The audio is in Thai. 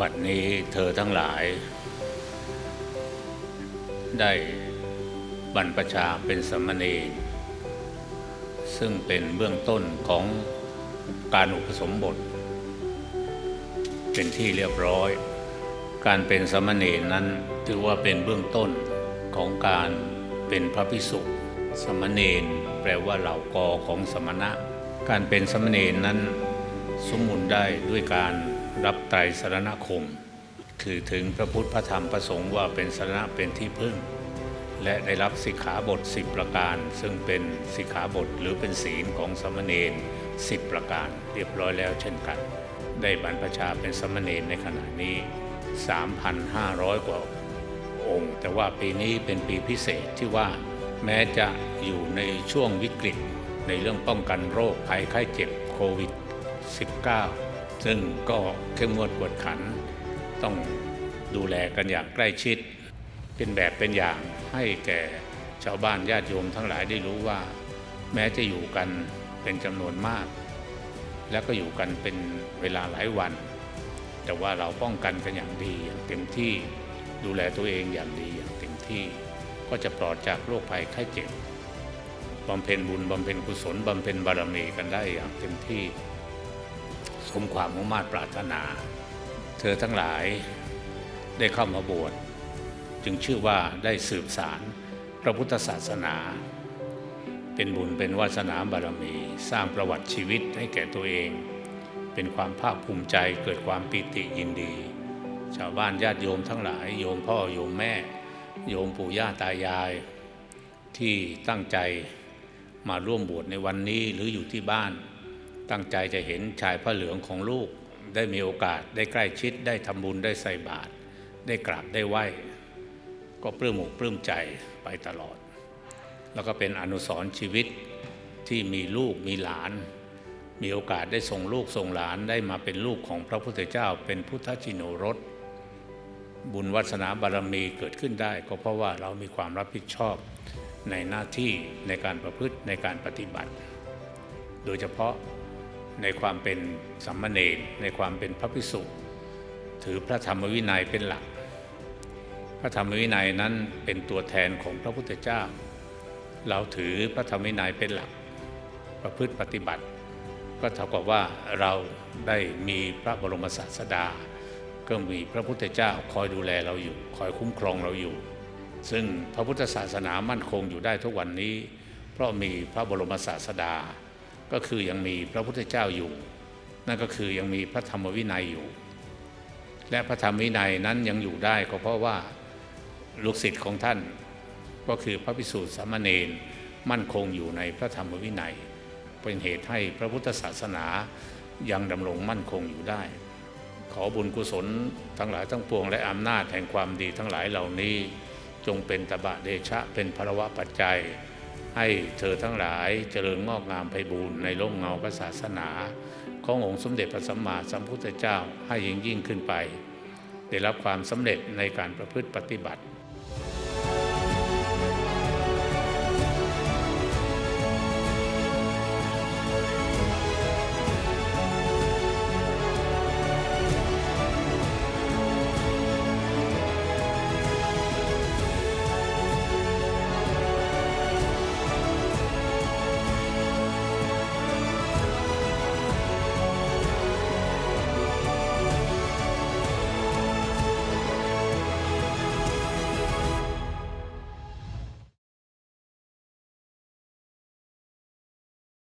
บัดนี้เธอทั้งหลาย ได้บรรพชาเป็นสมณีซึ่งเป็นเบื้องต้นของการอุปสมบท เป็นที่เรียบร้อย การเป็นสมณีนั้นถือว่าเป็นเบื้องต้นของการเป็นพระภิกษุสมณีแปลว่าเหล่ากอของสมณะ การเป็นสมณีนั้นสมมุนได้ด้วยการ รับไตรสรณคมคือถึงพระพุทธพระธรรมพระสงฆ์ว่าเป็นสรณะเป็นที่พึ่ง และได้รับสิกขาบท 10 ประการ ซึ่งเป็นสิกขาบทหรือเป็นศีลของสมณเณร10 ประการ เรียบร้อยแล้วเช่นกัน ได้บรรพชาเป็นสมณเณรในขณะนี้ 3,500 กว่าองค์ แต่ว่าปีนี้เป็นปีพิเศษที่ว่าแม้จะอยู่ในช่วงวิกฤตในเรื่องป้องกันโรคภัยไข้เจ็บโควิด -19 ซึ่งก็เข้มงวดกวดขัน ต้องดูแลกันอย่างใกล้ชิด เป็นแบบเป็นอย่างให้แก่ชาวบ้านญาติโยมทั้งหลายได้รู้ว่า แม้จะอยู่กันเป็นจำนวนมาก และก็อยู่กันเป็นเวลาหลายวัน แต่ว่าเราป้องกันกันอย่างดีอย่างเต็มที่ดูแลตัวเองอย่างดีอย่างเต็มที่ ก็จะปลอดจากโรคภัยไข้เจ็บบำเพ็ญบุญบำเพ็ญกุศลบำเพ็ญบารมีกันได้อย่างเต็มที่ สมความมุ่งมา่ปรารถนา เธอทั้งหลายได้เข้ามาบวชจึงชื่อว่าได้สืบสารพระพุทธศาสนา เป็นบุญเป็นวาสนาบารมี สร้างประวัติชีวิตให้แก่ตัวเอง เป็นความภาคภูมิใจเกิดความปิติยินดี ชาวบ้านญาติโยมทั้งหลาย โยมพ่อโยมแม่ โยมปู่ย่าตายาย ที่ตั้งใจมาร่วมบวชในวันนี้หรืออยู่ที่บ้าน ตั้งใจจะเห็นชายพระเหลืองของลูกได้มีโอกาสได้ใกล้ชิดได้ทำบุญได้ใส่บาตรได้กราบได้ไหว้ก็ปลื้มอกปลื้มใจไปตลอด แล้วก็เป็นอนุสรณ์ชีวิตที่มีลูกมีหลาน มีโอกาสได้ส่งลูกส่งหลานได้มาเป็นลูกของพระพุทธเจ้า เป็นพุทธชินโนรสบุญวัสนาบารมีเกิดขึ้นได้ ก็เพราะว่าเรามีความรับผิดชอบในหน้าที่ในการประพฤติในการปฏิบัติ โดยเฉพาะ ในความเป็นสัมมาเนรในความเป็นพระภิกษุถือพระธรรมวินัยเป็นหลัก พระธรรมวินัยนั้นเป็นตัวแทนของพระพุทธเจ้า เราถือพระธรรมวินัยเป็นหลัก ประพฤติปฏิบัติ ก็เท่ากับว่าเราได้มีพระบรมศาสดา ก็มีพระพุทธเจ้าคอยดูแลเราอยู่ คอยคุ้มครองเราอยู่ ซึ่งพระพุทธศาสนามั่นคงอยู่ได้ทุกวันนี้ เพราะมีพระบรมศาสดา ก็คือยังมีพระพุทธเจ้าอยู่ นั่นก็คือยังมีพระธรรมวินัยอยู่ และพระธรรมวินัยนั้นยังอยู่ได้ก็เพราะว่าลูกศิษย์ของท่านก็คือพระภิกษุสามเณรมั่นคงอยู่ในพระธรรมวินัย เป็นเหตุให้พระพุทธศาสนายังดำรงมั่นคงอยู่ได้ ขอบุญกุศลทั้งหลายทั้งปวงและอำนาจแห่งความดีทั้งหลายเหล่านี้ จงเป็นตบะเดชะเป็นพระวะปัจจัย ให้เธอทั้งหลายเจริญงอกงามไพบูรณ์ในร่มเงาพระศาสนา ขององค์สมเด็จพระสัมมาสัมพุทธเจ้าให้ยิ่งยิ่งขึ้นไป ได้รับความสำเร็จในการประพฤติปฏิบัติ